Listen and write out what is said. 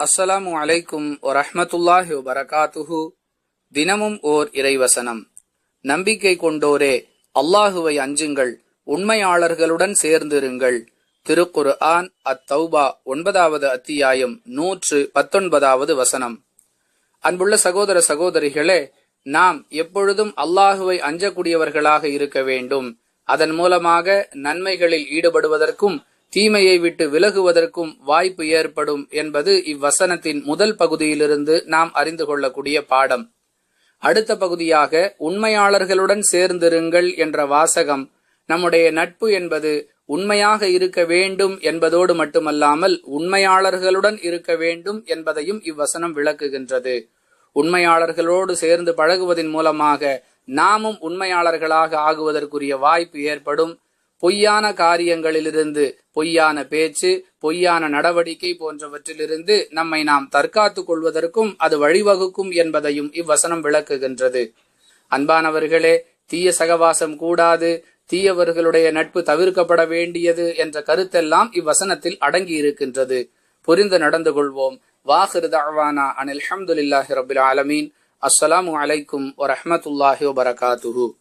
அஸ்ஸலாமு அலைக்கும் வரஹ்மத்துல்லாஹி வரகாத்துஹு தினமும் ஓர் இறைவசனம். நம்பிக்கை கொண்டோரே அல்லாஹுவை அஞ்சுங்கள் உண்மையாளர்களுடன் சேர்ந்திருங்கள். திருக்குரு ஆன் அத்தௌபா ஒன்பதாவது அத்தியாயம் நூற்று பத்தொன்பதாவது வசனம். அன்புள்ள சகோதர சகோதரிகளே நாம் எப்பொழுதும் அல்லாஹுவை அஞ்சக்கூடியவர்களாக இருக்க வேண்டும். அதன் மூலமாக நன்மைகளில் ஈடுபடுவதற்கும் தீமையை விட்டு விலகுவதற்கும் வாய்ப்பு ஏற்படும் என்பது இவ்வசனத்தின் முதல் பகுதியிலிருந்து நாம் அறிந்து கொள்ளக்கூடிய பாடம். அடுத்த பகுதியாக உண்மையாளர்களுடன் சேர்ந்திருங்கள் என்ற வாசகம் நம்முடைய நட்பு என்பது உண்மையாக இருக்க வேண்டும் என்பதோடு மட்டுமல்லாமல் உண்மையாளர்களுடன் இருக்க வேண்டும் என்பதையும் இவ்வசனம் விளக்குகின்றது. உண்மையாளர்களோடு சேர்ந்து பழகுவதன் மூலமாக நாமும் உண்மையாளர்களாக ஆகுவதற்குரிய வாய்ப்பு ஏற்படும். பொய்யான காரியங்களிலிருந்து பொய்யான பேச்சு பொய்யான நடவடிக்கை போன்றவற்றிலிருந்து நம்மை நாம் தற்காத்துக் கொள்வதற்கும் அது வழிவகுக்கும் என்பதையும் இவ்வசனம் விளக்குகின்றது. அன்பானவர்களே தீய சகவாசம் கூடாது தீயவர்களுடைய நட்பு தவிர்க்கப்பட வேண்டியது என்ற கருத்தெல்லாம் இவ்வசனத்தில் அடங்கி இருக்கின்றது புரிந்து நடந்து கொள்வோம். வாஹிரு அனில் அஹமதுல்லாஹி ரபுல் ஆலமீன். அஸ்ஸலாமு அலைக்கும் வரஹ்மத்துல்லாஹி வபரகாத்துஹூ.